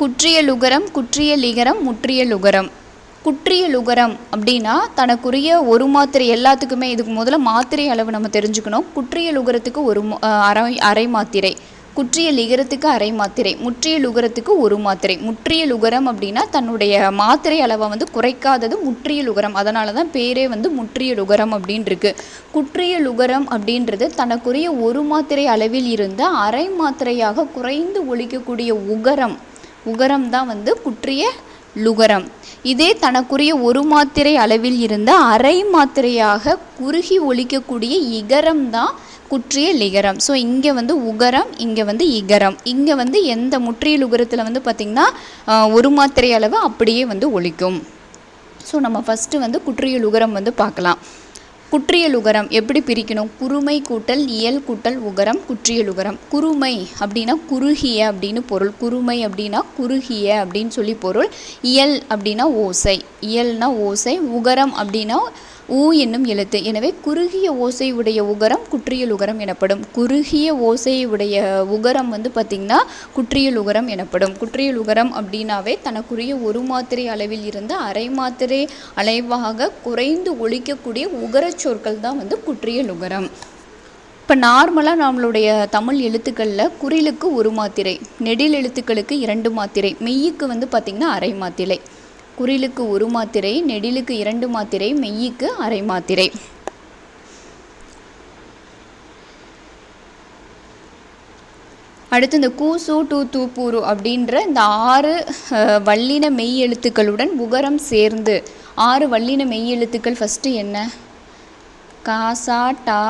குற்றிய லுகரம் குற்றிய லிகரம் முற்றிய லுகரம். குற்றிய லுகரம் அப்படின்னா தனக்குரிய ஒரு மாத்திரை எல்லாத்துக்குமே இதுக்கு முதல்ல மாத்திரை அளவு நம்ம தெரிஞ்சுக்கணும். குற்றிய லுகரத்துக்கு ஒரு அரை அரை மாத்திரை. குற்றிய லிகரத்துக்கு அரை மாத்திரை. முற்றிய லுகரத்துக்கு ஒரு மாத்திரை. முற்றிய லுகரம் அப்படின்னா தன்னுடைய மாத்திரை அளவை வந்து குறைக்காதது முற்றிய லுகரம். அதனால தான் பேரே வந்து முற்றிய லுகரம் அப்படின்னு இருக்கு குற்றிய லுகரம் அப்படின்றது தனக்குரிய ஒரு மாத்திரை அளவில் இருந்து அரை மாத்திரையாக குறைந்து ஒழிக்கக்கூடிய உகரம். உகரம் தான் வந்து குற்றிய லுகரம். இதே தனக்குரிய ஒரு மாத்திரை அளவில் இருந்த அரை மாத்திரையாக குறுகி ஒழிக்கக்கூடிய இகரம் தான் குற்றிய லிகரம். ஸோ இங்கே வந்து உகரம் இங்கே வந்து இகரம். இங்கே வந்து எந்த முற்றிய உகரத்தில் வந்து பார்த்திங்கன்னா ஒரு மாத்திரை அளவு அப்படியே வந்து ஒழிக்கும் ஸோ நம்ம ஃபஸ்ட்டு வந்து குற்றியல் உகரம் வந்து பார்க்கலாம். குற்றியல் உகரம். எப்படி பிரிக்கணும்? குறுமை கூட்டல் இயல் கூட்டல் உகரம் குற்றியல் உகரம். குறுமை அப்படின்னா குறுகிய அப்படின்னு பொருள். குறுமை அப்படின்னா குறுகிய அப்படின்னு சொல்லி பொருள். இயல் அப்படின்னா ஓசை. இயல்னா ஓசை. உகரம் அப்படின்னா ஊ என்னும் எழுத்து. எனவே குறுகிய ஓசை உடைய உகரம் குற்றியல் உகரம் எனப்படும். குறுகிய ஓசை உடைய உகரம் வந்து பார்த்திங்கன்னா குற்றியல் உகரம் எனப்படும். குற்றியல் உகரம் அப்படின்னாவே தனக்குரிய ஒரு மாத்திரை அளவில் இருந்து அரை மாத்திரை அளவாக குறைந்து ஒழிக்கக்கூடிய உகரச் சொற்கள் தான் வந்து குற்றியல் உகரம். இப்போ நார்மலாக நம்மளுடைய தமிழ் எழுத்துக்களில் குறிலுக்கு ஒரு மாத்திரை நெடில் எழுத்துக்களுக்கு இரண்டு மாத்திரை மெய்யுக்கு வந்து பார்த்திங்கன்னா அரை மாத்திரை. குறிலுக்கு ஒரு மாத்திரை நெடிலுக்கு இரண்டு மாத்திரை மெய்யிக்கு அரை மாத்திரை. அடுத்து இந்த கூசு டூ தூப்பூரு அப்படின்ற இந்த ஆறு வல்லின மெய் எழுத்துக்களுடன் உகரம் சேர்ந்து ஆறு வல்லின மெய் எழுத்துக்கள் ஃபஸ்ட்டு என்ன? காசா டா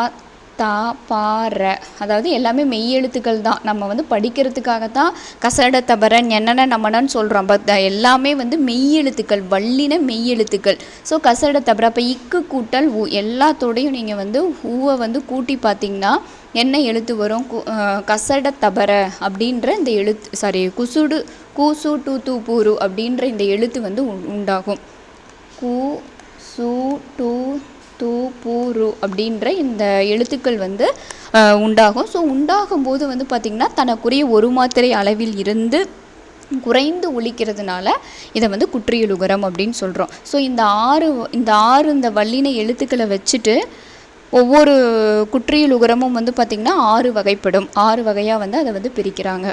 தா பா ர. அதாவது எல்லாமே மெய் எழுத்துக்கள் தான். நம்ம வந்து படிக்கிறதுக்காகத்தான் கசட தபரன் என்னென்ன நம்மனன்னு சொல்கிறோம் பட் எல்லாமே வந்து மெய் எழுத்துக்கள் வல்லின மெய் எழுத்துக்கள் ஸோ கசட தபர அப்போ இக்கு கூட்டல் ஊ எல்லாத்தோடையும் நீங்கள் வந்து ஊவை வந்து கூட்டி பார்த்தீங்கன்னா என்ன எழுத்து வரும்? கு- கசட தபர அப்படின்ற இந்த எழுத்து சாரி குசுடு கூசு டூ தூ பூரு அப்படின்ற இந்த எழுத்து வந்து உண்டாகும். கூ சு டூ து பூ ரு அப்படின்ற இந்த எழுத்துக்கள் வந்து உண்டாகும். ஸோ உண்டாகும்போது வந்து பார்த்திங்கன்னா தனக்குரிய ஒரு மாத்திரை அளவில் இருந்து குறைந்து ஒழிக்கிறதுனால இதை வந்து குற்றியலுகரம் அப்படின்னு சொல்கிறோம் ஸோ இந்த ஆறு இந்த ஆறு இந்த வல்லின எழுத்துக்களை வச்சுட்டு ஒவ்வொரு குற்றியலுகரமும் வந்து பார்த்திங்கன்னா ஆறு வகைப்படும். ஆறு வகையாக வந்து அதை வந்து பிரிக்கிறாங்க.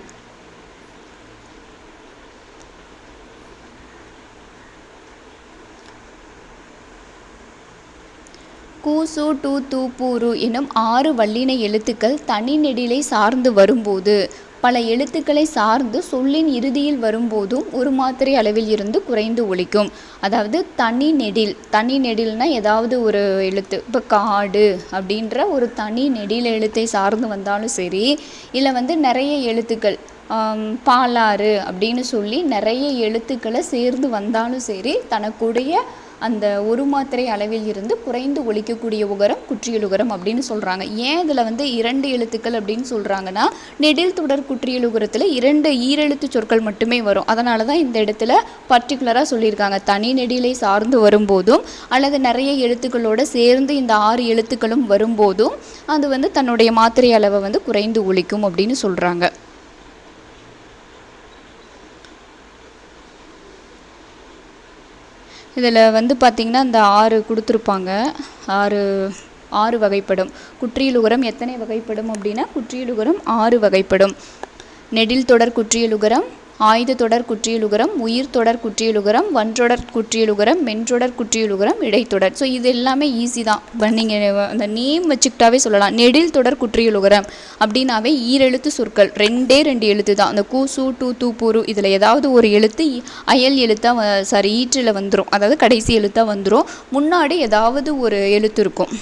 கூசு டூ தூ பூரு எனும் ஆறு வல்லின எழுத்துக்கள் தனி நெடிலை சார்ந்து வரும்போது பல எழுத்துக்களை சார்ந்து சொல்லின் இறுதியில் வரும்போதும் ஒரு மாத்திரை அளவில் இருந்து குறைந்து ஒழிக்கும் அதாவது தனி நெடில் தனி நெடில்னா ஏதாவது ஒரு எழுத்து இப்போ காடு அப்படின்ற ஒரு தனி நெடில் எழுத்தை சார்ந்து வந்தாலும் சரி இல்லை வந்து நிறைய எழுத்துக்கள் பாலாறு அப்படின்னு சொல்லி நிறைய எழுத்துக்களை சேர்ந்து வந்தாலும் சரி தனக்குடைய அந்த ஒரு மாத்திரை அளவில் இருந்து குறைந்து ஒழிக்கக்கூடிய உகரம் குற்றியல் உகரம் அப்படின்னு சொல்கிறாங்க ஏன் இதில் வந்து இரண்டு எழுத்துக்கள் அப்படின்னு சொல்கிறாங்கன்னா நெடில் தொடர் குற்றியல் உகரத்தில் இரண்டு ஈரெழுத்து சொற்கள் மட்டுமே வரும். அதனால தான் இந்த இடத்துல பர்டிகுலராக சொல்லியிருக்காங்க. தனி நெடிலை சார்ந்து வரும்போதும் அல்லது நிறைய எழுத்துக்களோடு சேர்ந்து இந்த ஆறு எழுத்துக்களும் வரும்போதும் அது வந்து தன்னுடைய மாத்திரை அளவை வந்து குறைந்து ஒழிக்கும் அப்படின்னு சொல்கிறாங்க இதில் வந்து பார்த்திங்கன்னா இந்த ஆறு கொடுத்துருப்பாங்க. ஆறு ஆறு வகைப்படும். குற்றியலுகரம் எத்தனை வகைப்படும் அப்படின்னா குற்றியலுகரம் ஆறு வகைப்படும். நெடில் தொடர் குற்றியலுகரம் ஆயுத தொடர் குற்றியலுகரம் உயிர் தொடர் குற்றியலுகரம் வன்றொடர் குற்றியலுகரம் மென்றொடர் குற்றியலுகரம் இடைத்தொடர் ஸோ இது எல்லாமே ஈஸி தான். நீங்கள் அந்த நேம் வச்சுக்கிட்டாவே சொல்லலாம். நெடில் தொடர் குற்றியலுகரம் அப்படின்னாவே ஈரெழுத்து சொற்கள். ரெண்டே ரெண்டு எழுத்து தான். அந்த கூ சு டூ தூ பூரு இதில் ஏதாவது ஒரு எழுத்து அயல் எழுத்தாக சாரி ஈற்றில் வந்துடும் அதாவது கடைசி எழுத்தாக வந்துடும் முன்னாடி ஏதாவது ஒரு எழுத்து இருக்கும்.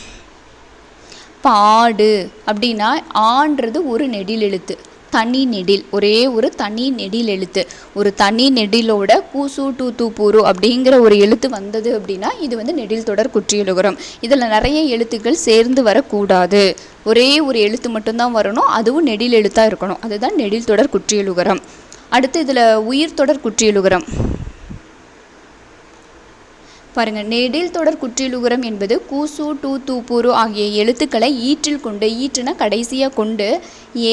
பாடு அப்படின்னா ஆன்றது ஒரு நெடில் எழுத்து. தனி நெடில் ஒரே ஒரு தனி நெடில் எழுத்து. ஒரு தனி நெடிலோட கூசு டூ தூ பூரு அப்படிங்கிற ஒரு எழுத்து வந்தது அப்படின்னா இது வந்து நெடில் தொடர் குற்றியலுகரம். இதில் நிறைய எழுத்துக்கள் சேர்ந்து வரக்கூடாது. ஒரே ஒரு எழுத்து மட்டும்தான் வரணும் அதுவும் நெடில் எழுத்தாக இருக்கணும். அதுதான் நெடில் தொடர் குற்றியலுகரம். அடுத்து இதில் உயிர் தொடர் குற்றியலுகரம். பாருங்கள் நெடில் தொடர் குற்றியலுகரம் என்பது கூசு டூ தூப்பூரு ஆகிய எழுத்துக்களை ஈற்றில் கொண்டு ஈற்றுனா கடைசியாக கொண்டு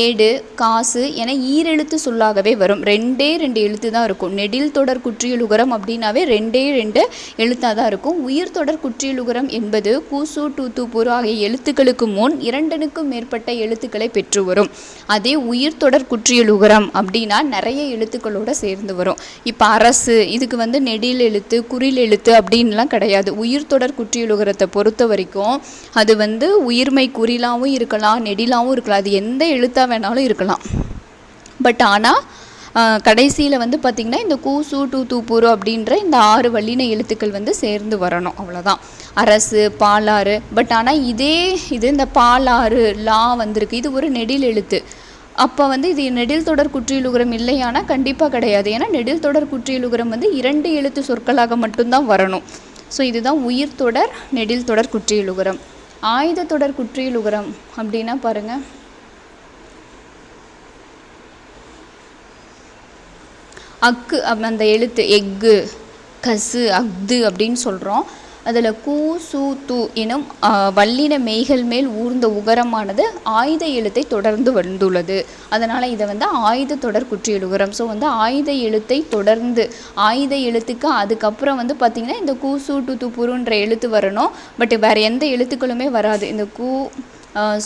ஏடு காசு என ஈரெழுத்து சொல்லாகவே வரும். ரெண்டே ரெண்டு எழுத்து தான் இருக்கும். நெடில் தொடர் குற்றியலுகரம் அப்படின்னாவே ரெண்டே ரெண்டு எழுத்தாக தான் இருக்கும். உயிர் தொடர் குற்றியலுகரம் என்பது கூசு டூ தூப்பூரு ஆகிய எழுத்துக்களுக்கு முன் இரண்டனுக்கும் மேற்பட்ட எழுத்துக்களை பெற்று வரும். அதே உயிர் தொடர் குற்றியலுகரம் அப்படின்னா நிறைய எழுத்துக்களோட சேர்ந்து வரும். இப்போ அரசு இதுக்கு வந்து நெடில் எழுத்து குறில் எழுத்து அப்படின்னு அப்படின்லாம் கிடையாது. உயிர் தொடர் குற்றியலுகரத்தை பொறுத்த வரைக்கும் அது வந்து உயிர்மை குறிலாவும் இருக்கலாம் நெடிலாவும் இருக்கலாம். அது எந்த எழுத்தாக வேணாலும் இருக்கலாம். பட் ஆனால் கடைசியில் வந்து பார்த்திங்கன்னா இந்த கூசு டூ தூப்பூரு அப்படின்ற இந்த ஆறு வல்லின எழுத்துக்கள் வந்து சேர்ந்து வரணும். அவ்வளோதான் அரசு பாலாறு. பட் ஆனால் இதே இது இந்த பாலாறு லா வந்திருக்கு. இது ஒரு நெடில் எழுத்து. அப்போ வந்து இது நெடில் தொடர் குற்றியலுகரம் இல்லையானா கண்டிப்பாக கிடையாது. ஏன்னா நெடில் தொடர் குற்றியலுகரம் வந்து இரண்டு எழுத்து சொற்களாக மட்டும்தான் வரணும். ஸோ இதுதான் உயிர் தொடர் நெடில் தொடர் குற்றியலுகரம். ஆயுத தொடர் குற்றியலுகரம் அப்படின்னா பாருங்கள் அக்கு அந்த எழுத்து எக்கு கசு அஃது அப்படின்னு சொல்கிறோம் அதில் கூ சு து எனும் வல்லின மெய்கள் மேல் ஊர்ந்த உகரமானது ஆயுத எழுத்தை தொடர்ந்து வந்துள்ளது. அதனால் இதை வந்து ஆயுத தொடர் குற்றியலுகரம் ஸோ வந்து ஆயுத எழுத்தை தொடர்ந்து ஆயுத எழுத்துக்கு அதுக்கப்புறம் வந்து பார்த்திங்கன்னா இந்த கூ சு டு து புருன்ற எழுத்து வரணும். பட் வேறு எந்த எழுத்துக்களுமே வராது. இந்த கூ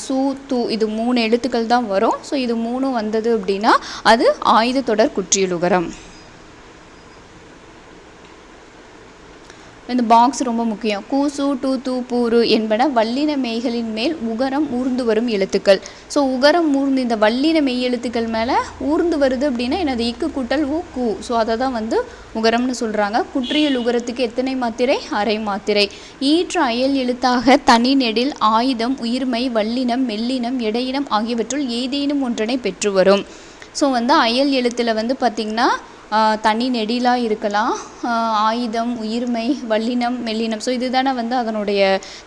சு து இது மூணு எழுத்துக்கள் தான் வரும். ஸோ இது மூணும் வந்தது அப்படின்னா அது ஆயுத தொடர் குற்றியலுகரம் இந்த பாக்ஸ் ரொம்ப முக்கியம். கூசு டூ தூ பூரு என்பன வல்லின மெய்களின் மேல் உகரம் ஊர்ந்து வரும் எழுத்துக்கள். ஸோ உகரம் ஊர்ந்து இந்த வல்லின மெய் எழுத்துக்கள் மேலே ஊர்ந்து வருது அப்படின்னா எனது இக்கு கூட்டல் ஊ கூ. ஸோ அதை தான் வந்து உகரம்னு சொல்கிறாங்க குற்றியல் உகரத்துக்கு எத்தனை மாத்திரை? அரை மாத்திரை. ஈற்று அயல் எழுத்தாக தனி நெடில் ஆயுதம் உயிர்மை வல்லினம் மெல்லினம் இடையினம் ஆகியவற்றுள் ஏதேனும் ஒன்றனை பெற்று வரும். ஸோ வந்து அயல் எழுத்தில் வந்து பார்த்திங்கன்னா தனி நெடிலாக இருக்கலாம். ஆயுதம் உயிர்மை வல்லினம் மெல்லினம். ஸோ இதுதானே வந்து அதனுடைய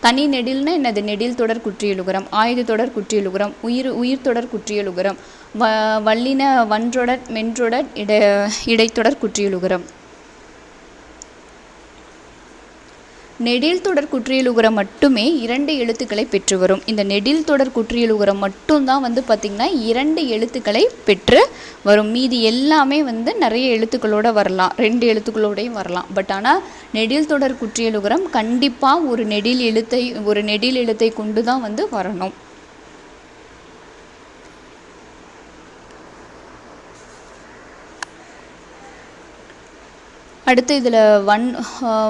தனி நெடில்னா என்னது? நெடில் தொடர் குற்றியலுகரம் ஆயுத தொடர் குற்றியலுகரம் உயிர் உயிர் தொடர் குற்றியலுகரம் வ வல்லின வன்றொடர் மென்றொடர் இட இடைத்தொடர் குற்றியலுகரம். நெடில் தொடர் குற்றியலுகரம் மட்டுமே இரண்டு எழுத்துக்களை பெற்று வரும் இந்த நெடில் தொடர் குற்றியலுகரம் மட்டும்தான் வந்து பார்த்திங்கன்னா இரண்டு எழுத்துக்களை பெற்று வரும். மீதி எல்லாமே வந்து நிறைய எழுத்துக்களோட வரலாம். ரெண்டு எழுத்துக்களோடையும் வரலாம். பட் ஆனால் நெடில் தொடர் குற்றியலுகரம் கண்டிப்பாக ஒரு நெடில் எழுத்தை ஒரு நெடில் எழுத்தை கொண்டு தான் வந்து வரணும். அடுத்து இதில் வன்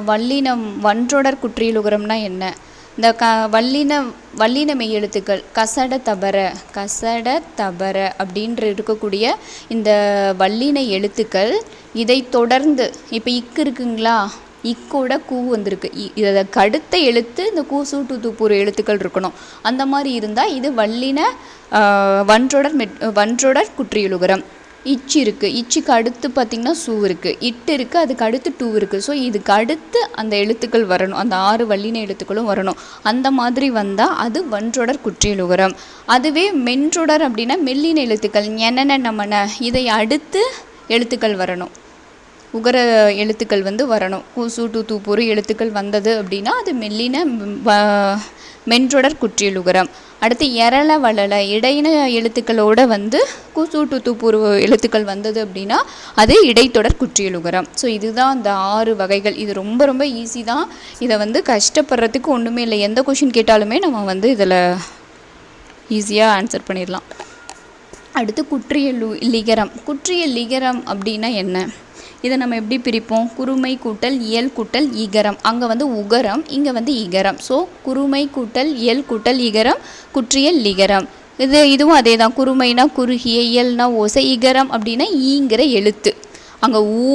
வல்லினம் வன்றொடர் குற்றியலுகரம்னா என்ன? இந்த க வல்லின வல்லின மெய் எழுத்துக்கள் கசட தபர கசட தபர அப்படின்ற இருக்கக்கூடிய இந்த வல்லின எழுத்துக்கள் இதை தொடர்ந்து இப்போ இக்கு இருக்குங்களா? இக்கோட கூ வந்திருக்கு. இ- கடுத்த எழுத்து இந்த கூ சூட்டு டு எழுத்துக்கள் இருக்கணும். அந்த மாதிரி இருந்தால் இது வல்லின வன்றொடர் மெட் வன்றொடர் குற்றியலுகரம். இச்சு இருக்குது இச்சுக்கு அடுத்து பார்த்திங்கன்னா சூ இருக்குது இட்டு இருக்குது அதுக்கு அடுத்து டூ இருக்குது ஸோ இதுக்கு அடுத்து அந்த எழுத்துக்கள் வரணும். அந்த ஆறு வல்லின எழுத்துக்களும் வரணும். அந்த மாதிரி வந்தால் அது வன்றொடர் குற்றியலுகரம். அதுவே மென்றொடர் அப்படின்னா மெல்லின எழுத்துக்கள். எனன நமன. இதை அடுத்து எழுத்துக்கள் வரணும். உகர எழுத்துக்கள் வந்து வரணும். கூசு டூ தூப்பூர் எழுத்துக்கள் வந்தது அப்படின்னா அது மெல்லின வ- மென்றொடர் குற்றியலுகரம். அடுத்து எரள வளல இடையின எழுத்துக்களோட வந்து கூசு டு எழுத்துக்கள் வந்தது அப்படின்னா அது இடைத்தொடர் குற்றியலுகரம். ஸோ இதுதான் அந்த ஆறு வகைகள். இது ரொம்ப ரொம்ப ஈஸி தான். இதை வந்து கஷ்டப்படுறதுக்கு ஒன்றுமே இல்லை. எந்த கொஷின் கேட்டாலுமே நம்ம வந்து இதில் ஈஸியாக ஆன்சர் பண்ணிடலாம். அடுத்து குற்றியலு லிகரம். குற்றிய லிகரம் அப்படின்னா என்ன? இதை நம்ம எப்படி பிரிப்போம்? குறுமை கூட்டல் இயல் கூட்டல் ஈகரம் அங்கே வந்து உகரம் இங்கே வந்து ஈகரம் ஸோ குறுமை கூட்டல் இயல் கூட்டல் ஈகரம் குற்றியல் லிகரம் இது இதுவும் அதே தான் குறுமைனா குறுகிய இயல்னா ஓசை ஈகரம் அப்படின்னா ஈங்கிற எழுத்து. அங்கே ஊ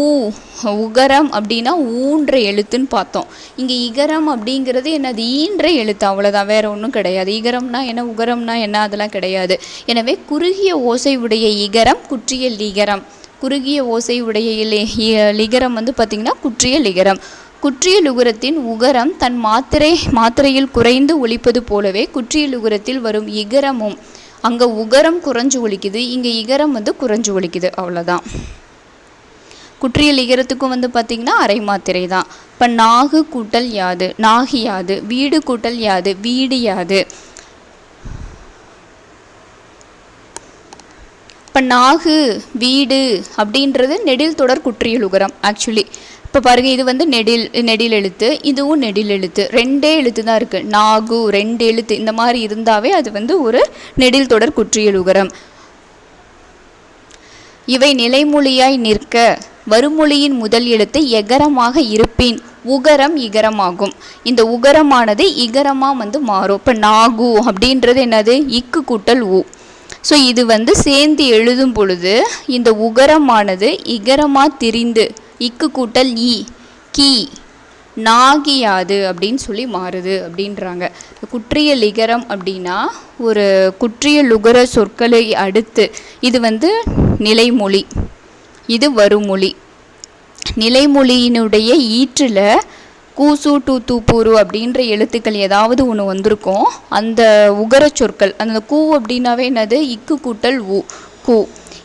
உகரம் அப்படின்னா ஊன்ற எழுத்துன்னு பார்த்தோம். இங்கே இகரம் அப்படிங்கிறது என்னது? ஈன்ற எழுத்து. அவ்வளோதான் வேற ஒன்றும் கிடையாது. இகரம்னா என்ன? உகரம்னா என்ன? அதெல்லாம் கிடையாது. எனவே குறுகிய ஓசை உடைய இகரம் குற்றிய லிகரம் குறுகிய ஓசை உடைய இலி- இ- லிகரம் வந்து பார்த்திங்கன்னா குற்றிய லிகரம். குற்றிய லுகரத்தின் உகரம் தன் மாத்திரை மாத்திரையில் குறைந்து ஒழிப்பது போலவே குற்றிய லுகரத்தில் வரும் இகரமும் அங்கே உகரம் குறைஞ்சு ஒழிக்குது இங்கே இகரம் வந்து குறைஞ்சு ஒழிக்குது அவ்வளோதான் குற்றிய லிகரத்துக்கும் வந்து பார்த்திங்கன்னா அரை மாத்திரை தான். இப்போ நாகு கூட்டல் யாது நாகி யாது வீடு கூட்டல் யாது வீடு யாது இப்போ நாகு வீடு அப்படின்றது நெடில் தொடர் குற்றியல் உகரம் ஆக்சுவலி இப்போ பாருங்க இது வந்து நெடில் நெடில் எழுத்து இதுவும் நெடில் எழுத்து. ரெண்டே எழுத்து தான் இருக்குது நாகு ரெண்டு எழுத்து இந்த மாதிரி இருந்தாவே அது வந்து ஒரு நெடில் தொடர் குற்றியல் உகரம் இவை நிலைமொழியாய் நிற்க வருமொழியின் முதல் எழுத்து எகரமாக இருப்பின் உகரம் இகரமாகும். இந்த உகரமானது இகரமாக வந்து மாறும். இப்போ நாகு அப்படின்றது என்னது? இக்கு கூட்டல் உ. ஸோ இது வந்து சேர்ந்து எழுதும் பொழுது இந்த உகரமானது இகரமாக திரிந்து இக்கு கூட்டல் இ கி நாகியாது அப்படின்னு சொல்லி மாறுது அப்படின்றாங்க. குற்றிய லிகரம் அப்படின்னா ஒரு குற்றிய லுகர சொற்களை அடுத்து இது வந்து நிலைமொழி இது வருமொழி. நிலைமொழியினுடைய ஈற்றில் கூசு டூ தூப்பூரு அப்படின்ற எழுத்துக்கள் ஏதாவது ஒன்று வந்திருக்கும். அந்த உகர சொற்கள் அந்த கூ அப்படின்னாவே என்னது? இக்கு கூட்டல் ஊ கூ.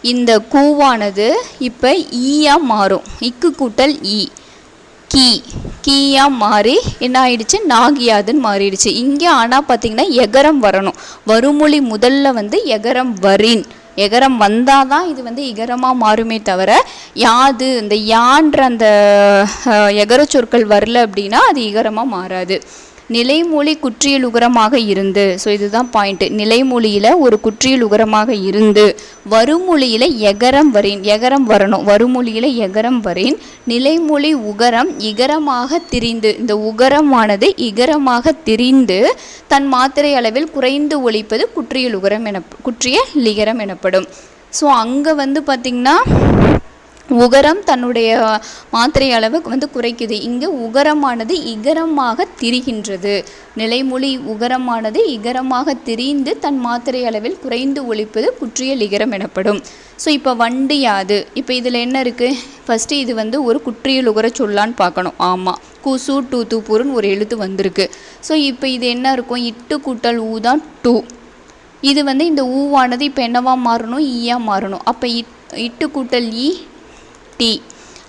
இந்த கூவானது இப்போ ஈயா மாறும். இக்கு கூட்டல் ஈ கீ. கீயாக மாறி என்ன ஆயிடுச்சு? நாகியாதுன்னு மாறிடுச்சு. இங்கே ஆனால் பார்த்திங்கன்னா எகரம் வரணும். வருமொழி முதல்ல வந்து எகரம் வரின். எகரம் வந்தால் தான் இது வந்து இகரமாக மாறுமே தவிர யாது இந்த யான்ற அந்த எகர சொற்கள் வரல அப்படின்னா அது இகரமாக மாறாது. நிலைமூலி குற்றியல் உகரமாக இருந்து. ஸோ இதுதான் பாயிண்ட்டு நிலைமொழியில் ஒரு குற்றியல் உகரமாக இருந்து. வருமொழியில் எகரம் வரேன் எகரம் வரணும். வருமொழியில் எகரம் வரேன் நிலைமொழி உகரம் இகரமாக திரிந்து இந்த உகரமானது இகரமாக திரிந்து தன் மாத்திரை அளவில் குறைந்து ஒழிப்பது குற்றியல் உகரம் என குற்றிய லிகரம் எனப்படும். ஸோ அங்கே வந்து பார்த்திங்கன்னா உகரம் தன்னுடைய மாத்திரை அளவு வந்து குறைக்குது. இங்கே உகரமானது இகரமாக திரிகின்றது. நிலைமொழி உகரமானது இகரமாக திரிந்து தன் மாத்திரை அளவில் குறைந்து ஒழிப்பது குற்றியல் இகரம் எனப்படும். ஸோ இப்போ வண்டு யாது? இப்போ இதில் என்ன இருக்குது ஃபஸ்ட்டு இது வந்து ஒரு குற்றியல் உகர சொல்லான்னு பார்க்கணும். ஆமாம் கூசு டூ தூப்பூருன்னு ஒரு எழுத்து வந்திருக்கு. ஸோ இப்போ இது என்ன இருக்கும்? இட்டு கூட்டல் ஊ தான் டூ. இது வந்து இந்த ஊவானது இப்போ என்னவாக மாறணும்? ஈயாக மாறணும். அப்போ இட் இட்டு கூட்டல் ஈ டி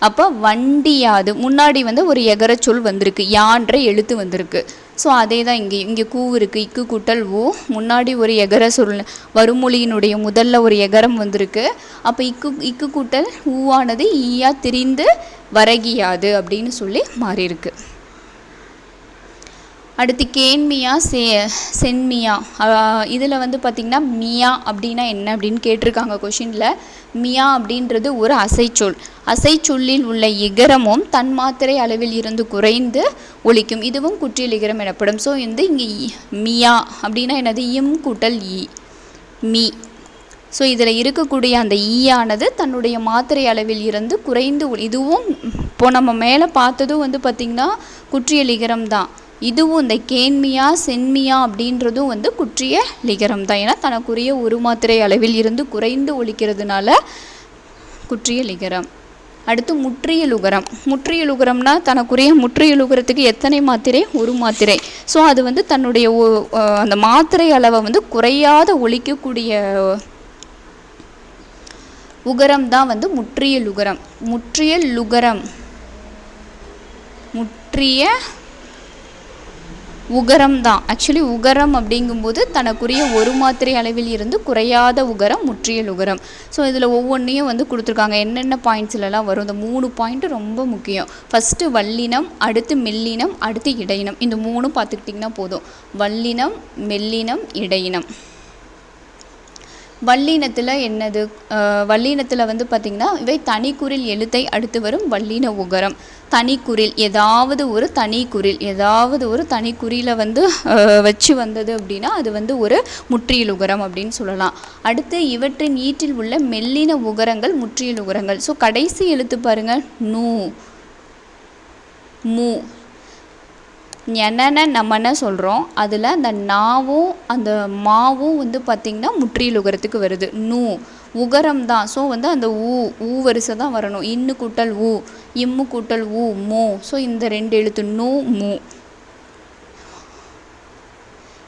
அப்போ வண்டியாது முன்னாடி வந்து ஒரு எகர சொல் வந்திருக்கு. யான்ற எழுத்து வந்திருக்கு. ஸோ அதே தான் இங்கே. இங்கே கூ இருக்குது இக்கு கூட்டல் ஊ. முன்னாடி ஒரு எகர சொல் வருமொழியினுடைய முதல்ல ஒரு எகரம் வந்திருக்கு. அப்போ இக்கு இக்கு கூட்டல் ஊவானது ஈயா திரிந்து வரகியாது அப்படின்னு சொல்லி மாறியிருக்கு. அடுத்து கேன்மியா சே சென்மியா இதில் வந்து பார்த்திங்கன்னா மியா அப்படின்னா என்ன அப்படின்னு கேட்டிருக்காங்க கொஷினில். மியா அப்படின்றது ஒரு அசைச்சொல். அசைச்சொல்லில் உள்ள இகரமும் தன்மாத்திரை அளவில் இருந்து குறைந்து ஒழிக்கும் இதுவும் குற்றியல் இகரம் எனப்படும். ஸோ வந்து இங்கே இ- மியா அப்படின்னா என்னது? இம் கூட்டல் இ மீ. ஸோ இதில் இருக்கக்கூடிய அந்த ஈயானது தன்னுடைய மாத்திரை அளவில் இருந்து குறைந்து இதுவும் இப்போ நம்ம மேலே பார்த்ததும் வந்து பார்த்திங்கன்னா குற்றியலிகரம் தான். இதுவும் இந்த கேன்மியா சென்மியா அப்படின்றதும் வந்து குற்றிய லிகரம் தான் ஏன்னா தனக்குரிய ஒரு மாத்திரை அளவில் இருந்து குறைந்து ஒழிக்கிறதுனால குற்றிய லிகரம். அடுத்து முற்றியலுகரம் முற்றியலுகரம்னா தனக்குரிய முற்றியலுகரத்துக்கு எத்தனை மாத்திரை? ஒரு மாத்திரை. ஸோ அது வந்து தன்னுடைய அந்த மாத்திரை அளவை வந்து குறையாத ஒழிக்கக்கூடிய உகரம் தான் வந்து முற்றியலுகரம் முற்றியலுகரம் லுகரம். முற்றிய உகரம் தான். ஆக்சுவலி உகரம் அப்படிங்கும்போது தனக்குரிய ஒரு மாத்திரை அளவில் இருந்து குறையாத உகரம் முற்றியல் உகரம். ஸோ இதில் ஒவ்வொன்றையும் வந்து கொடுத்துருக்காங்க. என்னென்ன பாயிண்ட்ஸ்லலாம் வரும்? இந்த மூணு பாயிண்ட்டு ரொம்ப முக்கியம். ஃபஸ்ட்டு வல்லினம் அடுத்து மெல்லினம் அடுத்து இடையினம். இந்த மூணும் பார்த்துக்கிட்டிங்கன்னா போதும். வல்லினம் மெல்லினம் இடையினம். வல்லினத்தில் என்னது? வல்லினத்தில் வந்து பார்த்திங்கன்னா இவை தனிக்குறில் எழுத்தை அடுத்து வரும் வல்லின உகரம். தனிக்குறில் ஏதாவது ஒரு தனிக்குறில் ஏதாவது ஒரு தனிக்குறியில் வந்து வச்சு வந்தது அப்படின்னா அது வந்து ஒரு முற்றியல் உகரம் அப்படின்னு சொல்லலாம். அடுத்து இவற்றின் ஈற்றில் உள்ள மெல்லின உகரங்கள் முற்றியல் உகரங்கள். ஸோ கடைசி எழுத்து பாருங்கள் நூ. மூ. ஞனன நமன சொல்கிறோம் அதில் அந்த நாவும் அந்த மாவும் வந்து பார்த்திங்கன்னா முற்றியல் உகரத்துக்கு வருது. நூ. உகரம் தான் ஸோ வந்து அந்த ஊ ஊ வரிசை தான் வரணும். இன்னு கூட்டல் ஊ இம்மு கூட்டல் ஊ மூ. ஸோ இந்த ரெண்டு எழுத்து நூ மூ.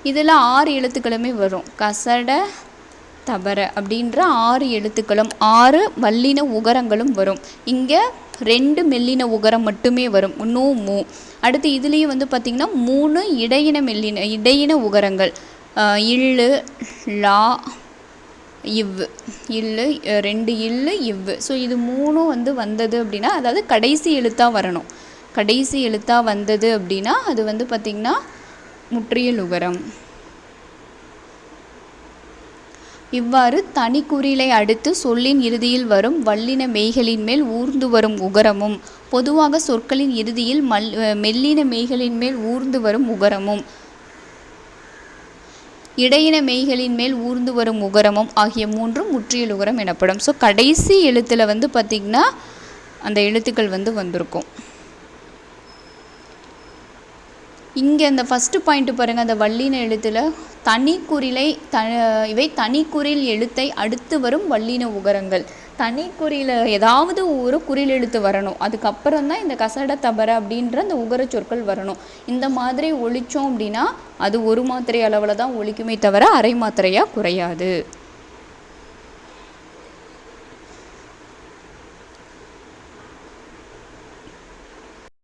இதில் ஆறு எழுத்துக்களுமே வரும். கசட தபர அப்படின்ற ஆறு எழுத்துக்களும் ஆறு வல்லின உகரங்களும் வரும். இங்கே ரெண்டு மெல்லின உகரம் மட்டுமே வரும். நூ மூ. அடுத்து இதுலேயும் வந்து பார்த்திங்கன்னா மூணு இடையின மெல்லின இடையின உகரங்கள். அஹ் இல்லு லா இவ்வு இல்லு ரெண்டு இல்லு இவ்வு ஸோ இது மூணும் வந்து வந்தது அப்படின்னா அதாவது கடைசி எழுத்தாக வரணும். கடைசி எழுத்தாக வந்தது அப்படின்னா அது வந்து பார்த்திங்கன்னா முற்றியல் உகரம் இவ்வாறு தனிக்குறிலை அடுத்து சொல்லின் இறுதியில் வரும் வல்லின மெய்களின் மேல் ஊர்ந்து வரும் உகரமும் பொதுவாக சொற்களின் இறுதியில் மல் மெல்லின மெய்களின் மேல் ஊர்ந்து வரும் உகரமும். இடையின மெய்களின் மேல் ஊர்ந்து வரும் உகரமும் ஆகிய மூன்றும் முற்றியல் உகரம் எனப்படும். ஸோ கடைசி எழுத்தில் வந்து பார்த்திங்கன்னா அந்த எழுத்துக்கள் வந்து வந்திருக்கும். இங்கே அந்த ஃபஸ்ட்டு பாயிண்ட்டு பாருங்கள் அந்த வல்லின எழுத்தில் தனிக்குறிலை த இவை தனிக்குறில் எழுத்தை அடுத்து வரும் வல்லின உகரங்கள். தனிக்குறியில் ஏதாவது ஒரு குறில் எழுத்து வரணும். அதுக்கப்புறம் தான் இந்த கசட தபர அப்படின்ற அந்த உகர சொற்கள் வரணும். இந்த மாதிரி ஒழித்தோம் அப்படின்னா அது ஒரு மாத்திரை அளவில் தான் ஒழிக்குமே தவிர அரை மாத்திரையாக குறையாது.